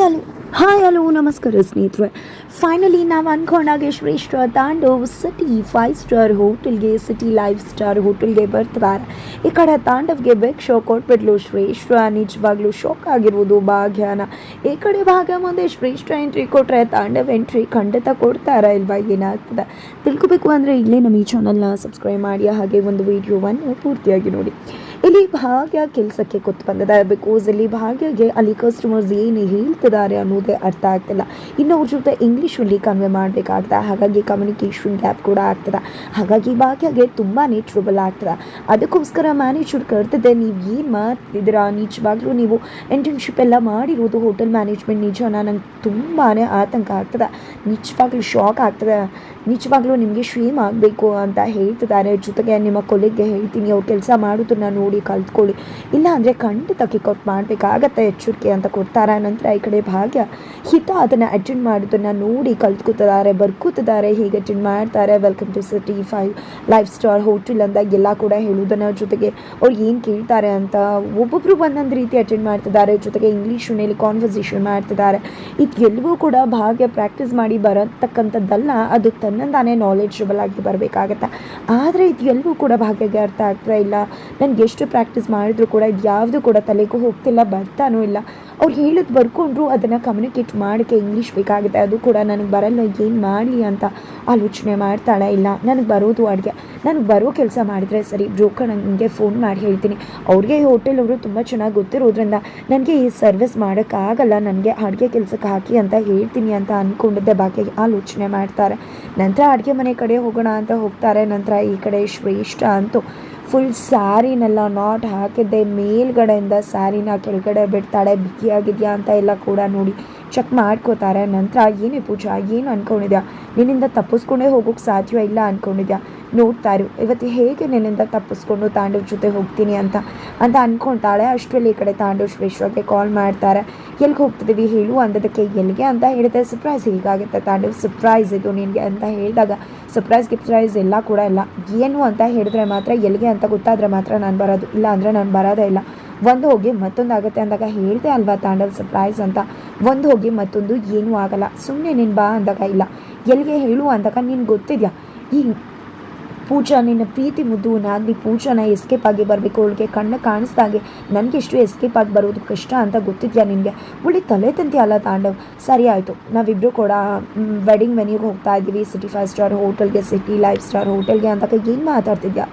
Hello, hi hello, ನಮಸ್ಕಾರ ಸ್ನೇಹಿತರೆ. Finally ನಾವು ಅನ್ಕೊಂಡಾಗೆ Shreshtha Tandav city five star ಹೋಟೆಲ್ಗೆ ಸಿಟಿ ಲೈಫ್ ಸ್ಟಾರ್ ಹೋಟೆಲ್ಗೆ ಬರ್ತಾರೆ. ಈ ಕಡೆ ತಾಂಡವ್ಗೆ ಬೆಗ್ ಶೋ ಕೊಟ್ಬಿಟ್ಲು ಶ್ರೇಷ್ಠ ನಿಜವಾಗ್ಲೂ ಶಾಕ್ ಆಗಿರ್ಬೋದು ಭಾಗ್ಯನ. ಈ ಕಡೆ ಭಾಗ್ಯ ಮುಂದೆ ಶ್ರೇಷ್ಠ ಎಂಟ್ರಿ ಕೊಟ್ಟರೆ ತಾಂಡವ್ ಎಂಟ್ರಿ ಖಂಡಿತ ಕೊಡ್ತಾರ ಇಲ್ವಾ, ಏನಾಗ್ತದೆ? ತಿಳ್ಕೊಬೇಕು ಅಂದರೆ ಇಲ್ಲೇ ನಮ್ಮ ಈ ಚಾನಲ್ನ ಸಬ್ಸ್ಕ್ರೈಬ್ ಮಾಡಿ, ಹಾಗೆ ಒಂದು ವಿಡಿಯೋವನ್ನು ಪೂರ್ತಿಯಾಗಿ ನೋಡಿ. ಇಲ್ಲಿ ಭಾಗ್ಯ ಕೆಲಸಕ್ಕೆ ಕೊತ್ತು ಬಂದಿದೆ. ಬಿಕಾಸ್ ಇಲ್ಲಿ ಭಾಗ್ಯಗೆ ಅಲ್ಲಿ ಕಸ್ಟಮರ್ಸ್ ಏನು ಹೇಳ್ತಿದ್ದಾರೆ ಅನ್ನೋದೇ ಅರ್ಥ ಆಗ್ತಿಲ್ಲ. ಇನ್ನು ಅವ್ರ ಜೊತೆ ಇಂಗ್ಲೀಷಲ್ಲಿ ಕನ್ವೆ ಮಾಡಬೇಕಾಗ್ತದೆ. ಹಾಗಾಗಿ ಕಮ್ಯುನಿಕೇಷನ್ ಗ್ಯಾಪ್ ಕೂಡ ಆಗ್ತದೆ. ಹಾಗಾಗಿ ಭಾಗ್ಯಗೆ ತುಂಬಾ ಟ್ರಬಲ್ ಆಗ್ತದೆ. ಅದಕ್ಕೋಸ್ಕರ ಮ್ಯಾನೇಜರ್ ಕರ್ತಿದ್ದೆ ನೀವು ಏನು ಮಾಡ್ತಿದ್ದೀರಾ? ನಿಜವಾಗ್ಲೂ ನೀವು ಇಂಟರ್ನ್ಶಿಪ್ ಎಲ್ಲ ಮಾಡಿರೋದು ಹೋಟೆಲ್ ಮ್ಯಾನೇಜ್ಮೆಂಟ್ ನಿಜನ? ನಂಗೆ ತುಂಬಾ ಆತಂಕ ಆಗ್ತದೆ. ನಿಜವಾಗ್ಲೂ ಶಾಕ್ ಆಗ್ತದೆ. ನಿಜವಾಗ್ಲೂ ನಿಮಗೆ ಶ್ರೀಮ್ ಆಗಬೇಕು ಅಂತ ಹೇಳ್ತಿದ್ದಾರೆ. ಜೊತೆಗೆ ನಿಮ್ಮ ಕೊಲೆಗೆ ಹೇಳ್ತೀನಿ, ಅವ್ರು ಕೆಲಸ ಮಾಡೋದನ್ನ ನೋಡಿ ಕಲ್ತ್ಕೊಳ್ಳಿ ಇಲ್ಲ ಅಂದರೆ ಖಂಡಿತ ಕಿಕ್ಔಟ್ ಮಾಡಬೇಕಾಗತ್ತೆ ಎಚ್ಚರಿಕೆ ಅಂತ ಕೊಡ್ತಾರೆ. ನಂತರ ಈ ಕಡೆ ಭಾಗ್ಯ, ಹಿತ ಅದನ್ನು ಅಟೆಂಡ್ ಮಾಡೋದನ್ನು ನೋಡಿ ಕಲ್ತ್ಕೊತಿದ್ದಾರೆ ಬರ್ಕೋತಿದ್ದಾರೆ, ಹೀಗೆ ಅಟೆಂಡ್ ಮಾಡ್ತಾರೆ. Welcome to city five life star hotel ಅಂದಾಗ ಎಲ್ಲ ಕೂಡ ಹೇಳೋದನ್ನ ಜೊತೆಗೆ ಅವ್ರು ಏನು ಕೇಳ್ತಾರೆ ಅಂತ ಒಬ್ಬೊಬ್ಬರು ಒಂದೊಂದು ರೀತಿ ಅಟೆಂಡ್ ಮಾಡ್ತಿದ್ದಾರೆ. ಜೊತೆಗೆ ಇಂಗ್ಲೀಷಿನಲ್ಲಿ ಕಾನ್ವರ್ಸೇಷನ್ ಮಾಡ್ತಿದ್ದಾರೆ. ಇದೆಲ್ಲವೂ ಕೂಡ ಭಾಗ್ಯ ಪ್ರಾಕ್ಟೀಸ್ ಮಾಡಿ ಬರತಕ್ಕಂಥದ್ದಲ್ಲ, ಅದು ತನ್ನಂದಾನೇ ನಾಲೆಡ್ಜಬಲ್ ಆಗಿ ಬರಬೇಕಾಗತ್ತೆ. ಆದರೆ ಇದು ಎಲ್ಲವೂ ಕೂಡ ಭಾಗ್ಯಗೆ ಅರ್ಥ ಆಗ್ತಾ ಇಲ್ಲ. ನನಗೆ ಎಷ್ಟು ಪ್ರಾಕ್ಟೀಸ್ ಮಾಡಿದ್ರು ಕೂಡ ಇದು ಯಾವುದು ಕೂಡ ತಲೆಗೂ ಹೋಗ್ತಿಲ್ಲ ಬರ್ತಾನೂ ಇಲ್ಲ. ಅವ್ರು ಹೇಳೋದು ಬರ್ಕೊಂಡ್ರು, ಅದನ್ನು ಕಮ್ಯುನಿಕೇಟ್ ಮಾಡೋಕ್ಕೆ ಇಂಗ್ಲೀಷ್ ಬೇಕಾಗುತ್ತೆ. ಅದು ಕೂಡ ನನಗೆ ಬರಲ್ಲ, ಏನು ಮಾಡಲಿ ಅಂತ ಆಲೋಚನೆ ಮಾಡ್ತಾಳೆ. ಇಲ್ಲ, ನನಗೆ ಬರೋದು ಅಡುಗೆ. ನನಗೆ ಬರೋ ಕೆಲಸ ಮಾಡಿದರೆ ಸರಿ ಬ್ರೋಕರ್ ನನಗೆ ಫೋನ್ ಮಾಡಿ ಹೇಳ್ತೀನಿ. ಅವ್ರಿಗೆ ಹೋಟೆಲ್ ಅವರು ತುಂಬ ಚೆನ್ನಾಗಿ ಗೊತ್ತಿರೋದ್ರಿಂದ ನನಗೆ ಈ ಸರ್ವಿಸ್ ಮಾಡೋಕ್ಕಾಗಲ್ಲ ನನಗೆ ಅಡುಗೆ ಕೆಲಸಕ್ಕೆ ಹಾಕಿ ಅಂತ ಹೇಳ್ತೀನಿ ಅಂತ ಅಂದ್ಕೊಂಡಿದ್ದೆ ಬಾಕಿ ಆಲೋಚನೆ ಮಾಡ್ತಾರೆ. ನಂತರ ಅಡುಗೆ ಮನೆ ಕಡೆ ಹೋಗೋಣ ಅಂತ ಹೋಗ್ತಾರೆ. ನಂತರ ಈ ಕಡೆ ಶ್ರೇಷ್ಠ ಅಂತೂ ಫುಲ್ ಸ್ಯಾರಿನೆಲ್ಲ ನಾಟ್ ಹಾಕಿದ್ದೆ. ಮೇಲ್ಗಡೆಯಿಂದ ಸ್ಯಾರಿನ ಕೆಳಗಡೆ ಬಿಡ್ತಾಳೆ. ಬಿಗಿಯಾಗಿದೆಯಾ ಅಂತ ಎಲ್ಲ ಕೂಡ ನೋಡಿ ಚೆಕ್ ಮಾಡ್ಕೋತಾರೆ. ನಂತರ ಏನೇ ಪೂಜಾ, ಏನು ಅನ್ಕೊಂಡಿದ್ಯಾ? ನಿನ್ನಿಂದ ತಪ್ಪಿಸ್ಕೊಂಡೇ ಹೋಗೋಕ್ಕೆ ಸಾಧ್ಯ ಇಲ್ಲ ಅನ್ಕೊಂಡಿದ್ಯಾ? ನೋಡ್ತಾ ಇವತ್ತು ಹೇಗೆ ನಿನ್ನಿಂದ ತಪ್ಪಿಸ್ಕೊಂಡು ತಾಂಡವ್ ಜೊತೆ ಹೋಗ್ತೀನಿ ಅಂತ? ಅಂತ ಅಂದ್ಕೊಳ್ತಾಳೆ ಅಷ್ಟರಲ್ಲಿ ಈ ಕಡೆ ತಾಂಡವ್ ಶ್ರೇಷ್ಠಕ್ಕೆ ಕಾಲ್ ಮಾಡ್ತಾರೆ. ಎಲ್ಲಿಗೆ ಹೋಗ್ತಿದ್ದೀವಿ ಹೇಳು ಅಂದದಕ್ಕೆ ಎಲ್ಲಿಗೆ ಅಂತ ಹೇಳಿದೆ ಸರ್ಪ್ರೈಸ್ ಹೀಗಾಗುತ್ತೆ ತಾಂಡವ್. ಸರ್ಪ್ರೈಸ್ ಇದು ನಿನಗೆ ಅಂತ ಹೇಳಿದಾಗ ಸರ್ಪ್ರೈಸ್ ಸರ್ಪ್ರೈಸ್ ಎಲ್ಲ ಕೂಡ ಇಲ್ಲ. ಏನು ಅಂತ ಹೇಳಿದ್ರೆ ಮಾತ್ರ ಎಲ್ಲಿಗೆ ಅಂತ ಗೊತ್ತಾದರೆ ಮಾತ್ರ ನಾನು ಬರೋದು. ಇಲ್ಲ ಅಂದರೆ ನಾನು ಬರೋದೇ ಇಲ್ಲ. ಒಂದು ಹೋಗಿ ಮತ್ತೊಂದು ಆಗುತ್ತೆ ಅಂದಾಗ ಹೇಳಿದೆ ಅಲ್ವಾ ತಾಂಡವ್ ಸರ್ಪ್ರೈಸ್ ಅಂತ? ಒಂದು ಹೋಗಿ ಮತ್ತೊಂದು ಏನೂ ಆಗಲ್ಲ. ಸುಮ್ಮನೆ ನೀನು ಬಾ ಅಂದಾಗ ಇಲ್ಲ. ಎಲ್ಲಿಗೆ ಹೇಳು ಅಂದಾಗ ನಿನ್ಗೆ ಗೊತ್ತಿದೆಯಾ? ಈ ಪೂಜಾ, ನಿನ್ನ ಪ್ರೀತಿ ಮುದ್ದು ನಾಗಲಿ ಪೂಜಾನ ಎಸ್ಕೇಪ್ ಆಗಿ ಬರಬೇಕು. ಅವಳಿಗೆ ಕಣ್ಣು ಕಾಣಿಸ್ದಾಗೆ ನನಗೆ ಎಷ್ಟು ಎಸ್ಕೇಪ್ ಆಗಿ ಬರೋದು ಕಷ್ಟ ಅಂತ ಗೊತ್ತಿದ್ಯಾ ನಿನಗೆ? ಒಳ್ಳೆ ತಲೆ ತಂತಿ ಅಲ್ಲ ತಾಂಡವ್? ಸರಿ ಆಯಿತು. ನಾವಿಬ್ಬರು ಕೂಡ ವೆಡ್ಡಿಂಗ್ ವೆನ್ಯೂಗೆ ಹೋಗ್ತಾ ಇದ್ದೀವಿ. ಸಿಟಿ ಫೈವ್ ಸ್ಟಾರ್ ಹೋಟೆಲ್ಗೆ ಸಿಟಿ ಲೈಫ್ ಸ್ಟಾರ್ ಹೋಟೆಲ್ಗೆ ಅಂದಾಗ ಏನು ಮಾತಾಡ್ತಿದ್ಯಾ?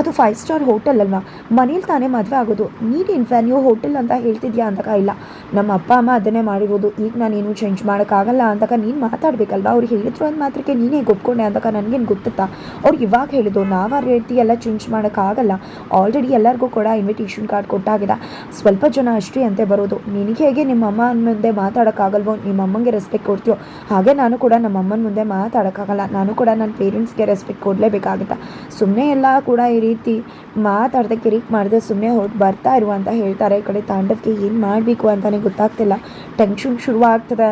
ಅದು ಫೈವ್ ಸ್ಟಾರ್ ಹೋಟೆಲ್ ಅಲ್ವಾ? ಮನೇಲಿ ತಾನೇ ಮದುವೆ ಆಗೋದು. ನೀನೇನು ನೀವು ಹೋಟೆಲ್ ಅಂತ ಹೇಳ್ತಿದ್ಯಾ ಅಂತಕ ಇಲ್ಲ ನಮ್ಮ ಅಪ್ಪ, ಅಮ್ಮ ಅದನ್ನೇ ಮಾಡಿರೋದು. ಈಗ ನಾನೇನು ಚೇಂಜ್ ಮಾಡೋಕ್ಕಾಗಲ್ಲ ಅಂತಕ ನೀನು ಮಾತಾಡಬೇಕಲ್ವಾ? ಅವ್ರು ಹೇಳಿದ್ರು ಅಂದ ಮಾತ್ರಕ್ಕೆ ನೀನೇ ಒಪ್ಕೊಂಡೆ ಅಂತಕ ನನಗೇನು ಗೊತ್ತಾ ಅವ್ರು ಇವಾಗ ಹೇಳಿದ್ರು, ನಾವು ಆ ರೀತಿ ಎಲ್ಲ ಚೇಂಜ್ ಮಾಡೋಕ್ಕಾಗಲ್ಲ. ಆಲ್ರೆಡಿ ಎಲ್ಲರಿಗೂ ಕೂಡ ಇನ್ವಿಟೇಷನ್ ಕಾರ್ಡ್ ಕೊಟ್ಟಾಗಿದೆ. ಸ್ವಲ್ಪ ಜನ ಅಷ್ಟೇ ಅಂತೆ ಬರೋದು. ನಿನಗೆ ಹೇಗೆ ನಿಮ್ಮ ಅಮ್ಮ ಮುಂದೆ ಮಾತಾಡೋಕ್ಕಾಗಲ್ವೋ? ನಿಮ್ಮ ಅಮ್ಮಂಗೆ ರೆಸ್ಪೆಕ್ಟ್ ಕೊಡ್ತೀಯೋ? ಹಾಗೆ ನಾನು ಕೂಡ ನಮ್ಮ ಅಮ್ಮನ ಮುಂದೆ ಮಾತಾಡೋಕ್ಕಾಗಲ್ಲ. ನಾನು ಕೂಡ ನನ್ನ ಪೇರೆಂಟ್ಸ್ಗೆ ರೆಸ್ಪೆಕ್ಟ್ ಕೊಡಲೇಬೇಕಾಗುತ್ತೆ? ಸುಮ್ಮನೆ ಎಲ್ಲ ಕೂಡ ಈ ರೀತಿ ಮಾತಾಡ್ದೆ ಕಿರಿಕ್ ಮಾಡಿದೆ ಸುಮ್ಮನೆ ಹೊರಟು ಬರ್ತಾ ಇರು ಅಂತ ಹೇಳ್ತಾರೆ. ಈ ಕಡೆ ತಾಂಡವ್ಗೆ ಏನು ಮಾಡಬೇಕು ಅಂತಲೇ ಗೊತ್ತಾಗ್ತಿಲ್ಲ. ಟೆನ್ಷನ್ ಶುರುವಾಗ್ತದೆ.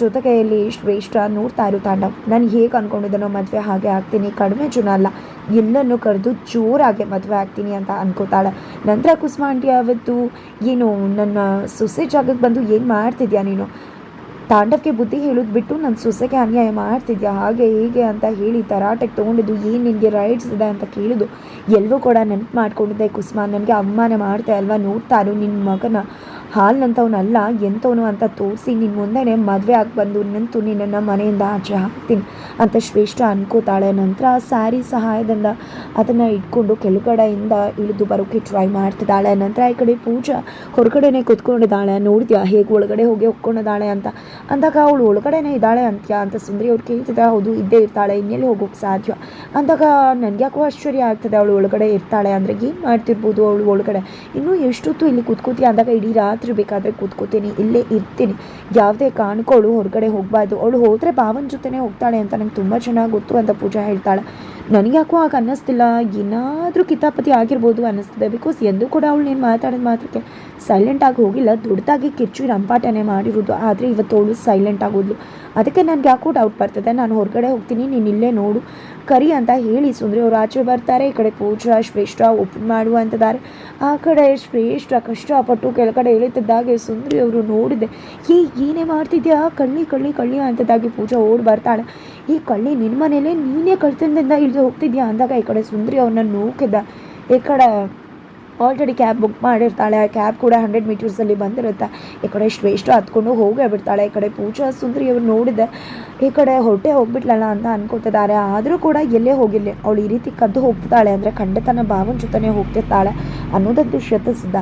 ಜೊತೆಗೆ ಇಲ್ಲಿ ಶ್ರೇಷ್ಠ ನೋಡ್ತಾ ಇರು ತಾಂಡವ್. ನಾನು ಹೇಗೆ ಅಂದ್ಕೊಂಡಿದ್ದಾನೋ ಮದುವೆ ಹಾಗೆ ಆಗ್ತೀನಿ. ಕಡಿಮೆ ಜನ ಅಲ್ಲ. ಎಲ್ಲನೂ ಕರೆದು ಜೋರಾಗಿ ಮದುವೆ ಆಗ್ತೀನಿ ಅಂತ ಅಂದ್ಕೋತಾಳೆ ನಂತರ ಕುಸುಮ ಆಂಟಿ ಅವತ್ತು ಏನು, ನನ್ನ ಸೊಸೆ ಜಾಗಕ್ಕೆ ಬಂದು ಏನು ಮಾಡ್ತಿದ್ಯಾ ನೀನು? ತಾಂಡವ್ಗೆ ಬುದ್ಧಿ ಹೇಳೋದು ಬಿಟ್ಟು ನನ್ನ ಸೊಸೆಗೆ ಅನ್ಯಾಯ ಮಾಡ್ತಿದ್ಯಾ? ಹಾಗೆ ಹೀಗೆ ಅಂತ ಹೇಳಿ ತರಾಟೆಗೆ ತೊಗೊಂಡಿದ್ದು, ಏನು ನಿನಗೆ ರೈಟ್ಸ್ ಇದೆ? ಅಂತ ಕೇಳಿದ್ದು. ಎಲ್ಲವೂ ಕೂಡ ನೆನಪು ಮಾಡ್ಕೊಂಡಿದ್ದೆ, ಕುಸುಮ. ನನಗೆ ಅವಮಾನ ಮಾಡ್ತಾ ಅಲ್ವಾ ನೋಡ್ತಾರು ನಿನ್ನ ಮಗನ. ಹಾಲ್ನಂಥವನಲ್ಲ ಎಂಥವನು ಅಂತ ತೋರಿಸಿ ನಿನ್ನ ಮುಂದೆನೇ ಮದುವೆ ಆಗಿ ಬಂದು ನಿಂತು ನಿನ್ನನ್ನು ಮನೆಯಿಂದ ಆಚೆ ಹಾಕ್ತೀನಿ ಅಂತ ಶ್ರೇಷ್ಠ ಅನ್ಕೋತಾಳೆ. ನಂತರ ಸ್ಯಾರಿ ಸಹಾಯದಿಂದ ಅದನ್ನು ಇಟ್ಕೊಂಡು ಕೆಳಗಡೆಯಿಂದ ಇಳಿದು ಬರೋಕ್ಕೆ ಟ್ರೈ ಮಾಡ್ತಿದ್ದಾಳೆ. ನಂತರ ಈ ಕಡೆ ಪೂಜಾ ಹೊರಗಡೆನೆ ಕೂತ್ಕೊಂಡಿದ್ದಾಳೆ. ನೋಡಿದ್ಯಾ ಹೇಗೆ ಒಳಗಡೆ ಹೋಗಿ ಒಕ್ಕೊಂಡಿದ್ದಾಳೆ ಅಂತ. ಅಂದಾಗ ಅವಳು ಒಳಗಡೆನೇ ಇದ್ದಾಳೆ ಅಂತ್ಯ ಅಂತ ಸುಂದರಿ ಅವ್ರು ಕೇಳ್ತಿದ್ರೆ, ಹೌದು, ಇದ್ದೇ ಇರ್ತಾಳೆ, ಇನ್ನೆಲ್ಲಿ ಹೋಗೋಕ್ಕೆ ಸಾಧ್ಯ? ಅಂದಾಗ ನನಗೆ ಯಾಕೋ ಆಶ್ಚರ್ಯ ಆಗ್ತದೆ, ಅವಳು ಒಳಗಡೆ ಇರ್ತಾಳೆ. ಅಂದರೆ ಏನು ಮಾಡ್ತಿರ್ಬೋದು ಅವಳು ಒಳಗಡೆ? ಇನ್ನೂ ಎಷ್ಟೊತ್ತು ಇಲ್ಲಿ ಕೂತ್ಕೋತೀಯ? ಅಂದಾಗ ಇಡೀ ರಾತ್ರಿ ಬೇಕಾದರೆ ಕೂತ್ಕೋತೀನಿ, ಇಲ್ಲೇ ಇರ್ತೀನಿ. ಯಾವುದೇ ಕಾರಣಕ್ಕೂ ಹೊರಗಡೆ ಹೋಗಬಾರ್ದು. ಅವಳು ಹೋದರೆ ಭಾವನ ಜೊತೆನೇ ಹೋಗ್ತಾಳೆ ಅಂತ ನಂಗೆ ತುಂಬ ಚೆನ್ನಾಗಿ ಗೊತ್ತು ಅಂತ ಪೂಜಾ ಹೇಳ್ತಾಳೆ. ನನಗೆ ಯಾಕೋ ಆಗ ಅನ್ನಿಸ್ತಿಲ್ಲ. ಏನಾದರೂ ಕಿತಾಪತಿ ಆಗಿರ್ಬೋದು ಅನ್ನಿಸ್ತಿದೆ. ಬಿಕಾಸ್ ಎಂದೂ ಕೂಡ ಅವಳು ನೀನು ಮಾತಾಡಿದ ಮಾತ್ರಕ್ಕೆ ಸೈಲೆಂಟಾಗಿ ಹೋಗಿಲ್ಲ. ದೊಡ್ಡದಾಗಿ ಕಿರ್ಚಿ ರಂಪಾಟನೆ ಮಾಡಿರೋದು. ಆದರೆ ಇವತ್ತು ಅವಳು ಸೈಲೆಂಟ್ ಆಗೋದ್ಲು ಅದಕ್ಕೆ ನನಗೆ ಯಾಕೋ ಡೌಟ್ ಬರ್ತದೆ. ನಾನು ಹೊರಗಡೆ ಹೋಗ್ತೀನಿ. ನೀನು ಇಲ್ಲೇ ನೋಡು. ಕರಿ ಅಂತ ಹೇಳಿ ಸುಂದ್ರಿ ಅವರು ಆಚೆ ಬರ್ತಾರೆ. ಈ ಕಡೆ ಪೂಜಾ, ಶ್ರೇಷ್ಠ ಓಪನ್ ಮಾಡುವ ಅಂತಿದ್ದಾರೆ ಆ ಕಡೆ ಶ್ರೇಷ್ಠ ಕಷ್ಟಪಟ್ಟು ಕೆಳಗಡೆ ಇಳಿತಿದ್ದಾಗೆ ಸುಂದ್ರಿ ಅವರು ನೋಡಿದೆ. ಈ ಏನೇ ಮಾಡ್ತಿದ್ಯಾ? ಕಳ್ಳಿ ಕಳ್ಳಿ ಕಳ್ಳಿ ಅಂತದಾಗಿ ಪೂಜಾ ಓಡಿ ಬರ್ತಾಳೆ. ಈ ಕಳ್ಳಿ ನಿನ್ನ ಮನೇಲೆ ನೀನೇ ಕಳ್ತನದಿಂದ ಇಳಿದು ಹೋಗ್ತಿದ್ಯಾ ಅಂದಾಗ ಈ ಕಡೆ ಸುಂದ್ರಿ ಅವ್ರನ್ನ ನೂಕಿದ್ದ ಈ ಕಡೆ ಆಲ್ರೆಡಿ ಕ್ಯಾಬ್ ಬುಕ್ ಮಾಡಿರ್ತಾಳೆ. ಆ ಕ್ಯಾಬ್ ಕೂಡ ಹಂಡ್ರೆಡ್ ಮೀಟರ್ಸಲ್ಲಿ ಬಂದಿರುತ್ತೆ. ಈ ಕಡೆ ಶ್ರೇಷ್ಠ ಹತ್ಕೊಂಡು ಹೋಗೇ ಬಿಡ್ತಾಳೆ. ಈ ಕಡೆ ಪೂಜಾ ಸುಂದರಿ ಅವ್ರು ನೋಡಿದೆ. ಈ ಕಡೆ ಹೊಟ್ಟೆ ಹೋಗ್ಬಿಟ್ಲಲ್ಲ ಅಂತ ಅನ್ಕೋತಿದ್ದಾರೆ. ಆದರೂ ಕೂಡ ಎಲ್ಲೇ ಹೋಗಿಲ್ಲ ಅವಳು ಈ ರೀತಿ ಕದ್ದು ಹೋಗ್ತಾಳೆ ಅಂದರೆ ಖಂಡಿತನ ಭಾವನ ಜೊತೆನೇ ಹೋಗ್ತಿರ್ತಾಳೆ ಅನ್ನೋದಂತೂ ಶತಸಿದ್ಧ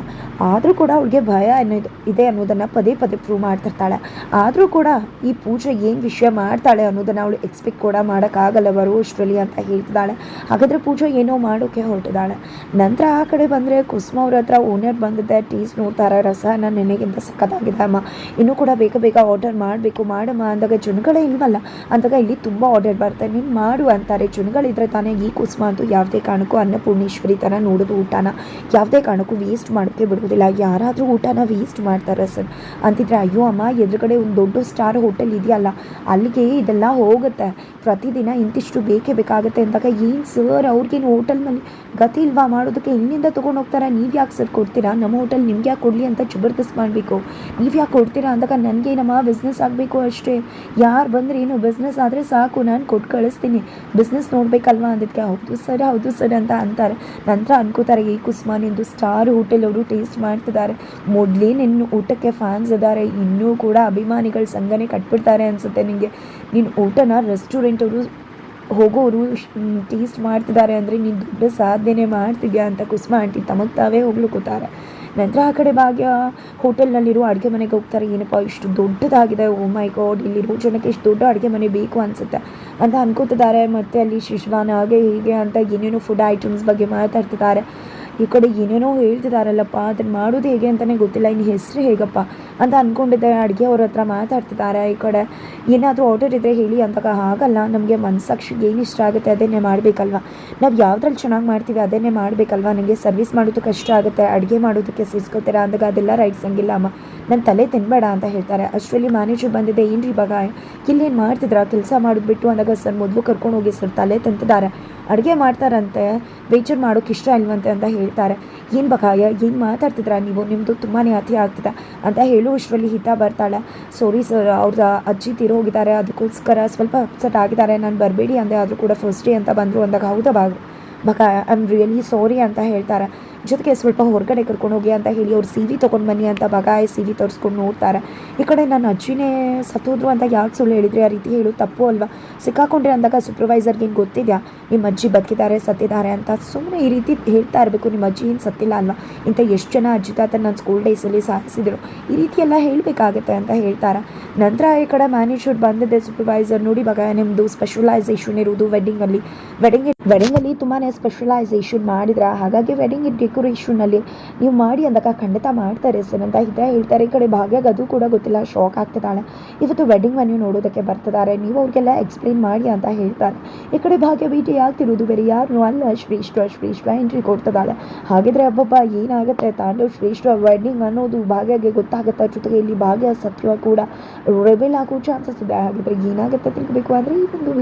ಆದರೂ ಕೂಡ ಅವಳಿಗೆ ಭಯ ಅನ್ನೋದು ಇದೆ ಅನ್ನೋದನ್ನು ಪದೇ ಪದೇ ಪ್ರೂವ್ ಮಾಡ್ತಿರ್ತಾಳೆ. ಆದರೂ ಕೂಡ ಈ ಪೂಜೆ ಏನು ವಿಷಯ ಮಾಡ್ತಾಳೆ ಅನ್ನೋದನ್ನು ಅವಳು ಎಕ್ಸ್ಪೆಕ್ಟ್ ಕೂಡ ಮಾಡೋಕ್ಕಾಗಲ್ಲ. ಬರುವಷ್ಟರಲ್ಲಿ ಅಂತ ಹೇಳ್ತಿದ್ದಾಳೆ. ಹಾಗಾದರೆ ಪೂಜೆ ಏನೋ ಮಾಡೋಕ್ಕೆ ಹೊರಟಿದ್ದಾಳೆ. ನಂತರ ಆ ಕಡೆ ಬಂದರೆ ಕುಸುಮ ಅವ್ರ ಹತ್ರ ಓನರ್ ಬಂದಿದ್ದೆ ಟೀಸ್ ನೋಡ್ತಾರೆ, ರಸನ ನಿನಗಿಂತ ಸಕ್ಕತ್ತಾಗಿದೆ ಅಮ್ಮ. ಇನ್ನೂ ಕೂಡ ಬೇಗ ಬೇಗ ಆರ್ಡರ್ ಮಾಡಬೇಕು. ಮಾಡಮ್ಮ, ಅಂದಾಗ ಜನಗಳೇ ಇಲ್ವಲ್ಲ? ಅಂದಾಗ ಇಲ್ಲಿ ತುಂಬ ಆರ್ಡರ್ ಬರ್ತಾರೆ ನೀನು ಮಾಡು ಅಂತಾರೆ. ಜನಗಳಿದ್ರೆ ತಾನೇ ಈ ಕುಸುಮ ಅಂತೂ ಯಾವುದೇ ಕಾರಣಕ್ಕೂ ಅನ್ನಪೂರ್ಣೇಶ್ವರಿ ಥರ ನೋಡೋದು ಊಟನ. ಯಾವುದೇ ಕಾರಣಕ್ಕೂ ವೇಸ್ಟ್ ಮಾಡೋಕ್ಕೆ ಬಿಡುವುದಿಲ್ಲ. ಯಾರಾದರೂ ಊಟನ ವೇಸ್ಟ್ ಮಾಡ್ತಾರೆ ಸರ್. ಅಂತಿದ್ರೆ, ಅಯ್ಯೋ ಅಮ್ಮ, ಎದುರುಗಡೆ ಒಂದು ದೊಡ್ಡ ಸ್ಟಾರ್ ಹೋಟೆಲ್ ಇದೆಯಲ್ಲ? ಅಲ್ಲಿಗೆ ಇದೆಲ್ಲ ಹೋಗುತ್ತೆ. ಪ್ರತಿದಿನ ಇಂತಿಷ್ಟು ಬೇಕೇ ಬೇಕಾಗುತ್ತೆ. ಅಂದಾಗ, ಏನು ಸರ್ ಅವ್ರಿಗೇನು ಹೋಟೆಲ್ನಲ್ಲಿ ಗತಿ ಇಲ್ವಾ? ಮಾಡೋದಕ್ಕೆ ಇಲ್ಲಿಂದ ತೊಗೊಂಡು ಹೋಗ್ತಾರಾ ನೀವು ಯಾಕೆ ಸರ್ ಕೊಡ್ತೀರಾ? ನಮ್ಮ ಹೋಟೆಲ್ ನಿಮ್ಗೆ ಯಾಕೆ ಕೊಡಲಿ ಅಂತ ಜಬರ್ದಸ್ತ್ ಮಾಡಬೇಕು. ನೀವು ಯಾಕೆ ಕೊಡ್ತೀರಾ ಅಂದಾಗ ನನಗೆ ನಮ್ಮ ಬಿಸ್ನೆಸ್ ಆಗಬೇಕು ಅಷ್ಟೇ. ಯಾರು ಬಂದರೆ ಏನು ಬಿಸ್ನೆಸ್ ಆದರೆ ಸಾಕು, ನಾನು ಕೊಟ್ಟು ಕಳಿಸ್ತೀನಿ. ಬಿಸ್ನೆಸ್ ನೋಡಬೇಕಲ್ವಾ ಅಂದಿದ್ದಕ್ಕೆ ಹೌದು ಸರ್ ಹೌದು ಸರ್ ಅಂತ ಅಂತಾರೆ. ನಂತರ ಅನ್ಕೋತಾರೆ ಈ ಕುಸ್ಮಾನ್ ಎಂದು ಸ್ಟಾರ್ ಹೋಟೆಲ್ ಅವರು ಟೇಸ್ಟ್ ಮಾಡ್ತಿದ್ದಾರೆ ಮೊದಲೇ ನಿನ್ನ ಊಟಕ್ಕೆ ಫ್ಯಾನ್ಸ್ ಇದ್ದಾರೆ ಇನ್ನೂ ಕೂಡ ಅಭಿಮಾನಿಗಳ ಸಂಘನೇ ಕಟ್ಬಿಡ್ತಾರೆ ಅನಿಸುತ್ತೆ ನಿನಗೆ ನಿನ್ನ ಊಟನ ರೆಸ್ಟೋರೆಂಟ್ ಅವರು ಹೋಗೋರು ಟೇಸ್ಟ್ ಮಾಡ್ತಿದ್ದಾರೆ ಅಂದರೆ ನೀನು ದೊಡ್ಡ ಸಾಧನೆ ಮಾಡ್ತಿದ್ಯಾ ಅಂತ ಕುಸುಮ ಆಂಟಿ ತಮಗೆ ತಾವೇ ಹೋಗ್ಲಿಕ್ಕೋತಾರೆ ನಂತರ ಆ ಕಡೆ ಭಾಗ್ಯ ಹೋಟೆಲ್ನಲ್ಲಿರೋ ಅಡುಗೆ ಮನೆಗೆ ಹೋಗ್ತಾರೆ. ಏನಪ್ಪ, ಇಷ್ಟು ದೊಡ್ಡದಾಗಿದೆ. ಓ ಮೈ ಗಾಡ್ ಇಲ್ಲಿರೋ ಜನಕ್ಕೆ ಇಷ್ಟು ದೊಡ್ಡ ಅಡುಗೆ ಮನೆ ಬೇಕು ಅನಿಸುತ್ತೆ ಅಂತ ಅನ್ಕೋತಿದ್ದಾರೆ. ಮತ್ತು ಅಲ್ಲಿ ಶಿಶ್ವಾನ ಹಾಗೆ ಹೀಗೆ ಅಂತ ಏನೇನೋ ಫುಡ್ ಐಟಮ್ಸ್ ಬಗ್ಗೆ ಮಾತಾಡ್ತಿದ್ದಾರೆ. ಈ ಕಡೆ ಏನೇನೋ ಹೇಳ್ತಿದಾರಲ್ಲಪ್ಪ ಅದನ್ನು ಮಾಡೋದು ಹೇಗೆ ಅಂತಲೇ ಗೊತ್ತಿಲ್ಲ. ಇನ್ನು ಹೆಸರು ಹೇಗಪ್ಪ ಅಂತ ಅಂದ್ಕೊಂಡಿದ್ದೆ ಅಡುಗೆ ಅವ್ರ ಹತ್ರ ಮಾತಾಡ್ತಿದ್ದಾರೆ ಈ ಕಡೆ. ಏನಾದರೂ ಆರ್ಡರ್ ಇದ್ದರೆ ಹೇಳಿ ಅಂತಕ ಆಗಲ್ಲ ನಮಗೆ ಮನಸ್ಸಾಕ್ಷಿಗೆ ಏನು ಇಷ್ಟ ಆಗುತ್ತೆ ಅದನ್ನೇ ಮಾಡಬೇಕಲ್ವ? ನಾವು ಯಾವ್ದ್ರಲ್ಲಿ ಚೆನ್ನಾಗಿ ಮಾಡ್ತೀವಿ ಅದನ್ನೇ ಮಾಡಬೇಕಲ್ವ? ನನಗೆ ಸರ್ವಿಸ್ ಮಾಡೋದು ಕಷ್ಟ ಆಗುತ್ತೆ, ಅಡುಗೆ ಮಾಡೋದಕ್ಕೆ ಸಿಸ್ಕೋತೀರಾ ಅಂದಾಗ ಅದೆಲ್ಲ ರೈಟ್ಸ್ ಹಂಗಿಲ್ಲ ಅಮ್ಮ. ನನ್ನ ತಲೆ ತಿನ್ಬೇಡ ಅಂತ ಹೇಳ್ತಾರೆ. ಅಷ್ಟರಲ್ಲಿ ಮ್ಯಾನೇಜರ್ ಬಂದಿದೆ ಏನು ರೀ ಇವಾಗ? ಇಲ್ಲೇನು ಮಾಡ್ತಿದ್ರ? ಕೆಲಸ ಮಾಡಿದ್ಬಿಟ್ಟು ಅಂದಾಗ ಸರ್ ಮೊದಲು ಕರ್ಕೊಂಡು ಹೋಗಿ ಸರ್ ತಲೆ ತಿಂತಿದ್ದಾರೆ. ಅಡುಗೆ ಮಾಡ್ತಾರಂತೆ ವೇಚರ್ ಮಾಡೋಕೆ ಇಷ್ಟ ಇಲ್ವಂತೆ ಅಂತ ಹೇಳ್ತಾರೆ. ಏನು ಬಗಾಯ ಏನು ಮಾತಾಡ್ತಿದ್ರ ನೀವು? ನಿಮ್ಮದು ತುಂಬಾ ಅತಿ ಆಗ್ತಿದೆ ಅಂತ ಹೇಳುವಷ್ಟರಲ್ಲಿ ಹಿತ ಬರ್ತಾಳೆ. ಸಾರಿ ಸರ್ ಅವ್ರ ಅಜ್ಜಿ ತೀರೋಗಿದ್ದಾರೆ ಅದಕ್ಕೋಸ್ಕರ ಸ್ವಲ್ಪ ಅಪ್ಸೆಟ್ ಆಗಿದ್ದಾರೆ. ನಾನು ಬರಬೇಡಿ ಅಂದೆ ಆದರೂ ಕೂಡ ಫಸ್ಟ್ ಡೇ ಅಂತ ಬಂದರು ಅಂದಾಗ, ಹೌದಾ ಬಾಗ? ಬಕ ಐ ಆಮ್ ರಿಯಲಿ ಸಾರಿ ಅಂತ ಹೇಳ್ತಾರೆ. ಜೊತೆಗೆ ಸ್ವಲ್ಪ ಹೊರಗಡೆ ಕರ್ಕೊಂಡು ಹೋಗಿ ಅಂತ ಹೇಳಿ ಅವ್ರು ಸಿ ವಿ ತೊಗೊಂಡು ಬನ್ನಿ ಅಂತ ಬಗಾಯ ಸಿ ವಿ ತೋರಿಸ್ಕೊಂಡು ನೋಡ್ತಾರೆ. ಈ ಕಡೆ ನನ್ನ ಅಜ್ಜಿನೇ ಸತ್ತೋದ್ರು ಅಂತ ಯಾಕೆ ಸುಳ್ಳು ಹೇಳಿದ್ರಿ? ಆ ರೀತಿ ಹೇಳು ತಪ್ಪು ಅಲ್ವಾ? ಸಿಕ್ಕಾಕೊಂಡ್ರೆ ಅಂದಾಗ ಸೂಪರ್ವೈಸರ್ಗೆ ಏನು ಗೊತ್ತಿದೆಯಾ? ನಿಮ್ಮ ಅಜ್ಜಿ ಬದುಕಿದ್ದಾರೆ, ಸತ್ತಿದ್ದಾರೆ ಅಂತ ಸುಮ್ಮನೆ ಈ ರೀತಿ ಹೇಳ್ತಾ ಇರಬೇಕು. ನಿಮ್ಮ ಅಜ್ಜಿ ಏನು ಸತ್ತಿಲ್ಲ ಅಲ್ವಾ? ಇಂಥ ಎಷ್ಟು ಜನ ಅಜ್ಜಿ ತಾತ ನನ್ನ ಸ್ಕೂಲ್ ಡೇಸಲ್ಲಿ ಸಾಧಿಸಿದ್ರು. ಈ ರೀತಿ ಎಲ್ಲ ಹೇಳಬೇಕಾಗತ್ತೆ ಅಂತ ಹೇಳ್ತಾರೆ. ನಂತರ ಈ ಕಡೆ ಮ್ಯಾನೇಜರ್ ಬಂದಿದೆ ಸೂಪರ್ವೈಸರ್ ನೋಡಿ ಬಗ ನಿಮ್ಮದು ಸ್ಪೆಷಲೈಸೇಷನ್ ಇರುವುದು ವೆಡ್ಡಿಂಗಲ್ಲಿ ವೆಡ್ಡಿಂಗ್ ವೆಡ್ಡಿಂಗಲ್ಲಿ ತುಂಬಾ ಸ್ಪೆಷಲೈಸೇಷನ್ ಮಾಡಿದ್ರೆ, ಹಾಗಾಗಿ ವೆಡ್ಡಿಂಗ್ ಡೆಕೋರೇಷನಲ್ಲಿ ನೀವು ಮಾಡಿ ಅಂದಾಗ ಖಂಡಿತ ಮಾಡ್ತಾರೆ. ಸರ್ ಅಂತ ಇದೇ ಹೇಳ್ತಾರೆ, ಈ ಕಡೆ ಭಾಗ್ಯಾಗ ಅದು ಕೂಡ ಗೊತ್ತಿಲ್ಲ ಶಾಕ್ ಆಗ್ತಿದ್ದಾಳೆ. ಇವತ್ತು ವೆಡ್ಡಿಂಗ್ ಮನೆ ನೋಡೋದಕ್ಕೆ ಬರ್ತಿದ್ದಾರೆ. ನೀವು ಅವ್ರಿಗೆಲ್ಲ ಎಕ್ಸ್ಪ್ಲೇನ್ ಮಾಡಿ ಅಂತ ಹೇಳ್ತಾರೆ. ಈ ಕಡೆ ಭಾಗ್ಯ ಭೇಟಿ ಆಗ್ತಿರೋದು ಬೇರೆ ಯಾರು ಅಲ್ಲ. ಶ್ರೇಷ್ಠ ಶ್ರೇಷ್ಠ ಎಂಟ್ರಿ ಕೊಡ್ತಿದ್ದಾಳೆ. ಹಾಗಿದ್ರೆ ಅಬ್ಬಬ್ಬ ಏನಾಗುತ್ತೆ? ತಾಂಡವ್ ಶ್ರೇಷ್ಠ ವೆಡ್ಡಿಂಗ್ ಅನ್ನೋದು ಭಾಗ್ಯಗೆ ಗೊತ್ತಾಗುತ್ತೆ ಜೊತೆಗೆ ಇಲ್ಲಿ ಭಾಗ್ಯ ಸತ್ಯ ಕೂಡ ರೆಬೆಲ್ ಆಗೋ ಚಾನ್ಸಸ್ ಇದೆ. ಹಾಗಿದ್ರೆ ಏನಾಗುತ್ತೆ ತಿಳ್ಕೊಬೇಕು. ಅಂದರೆ ಈ ಒಂದು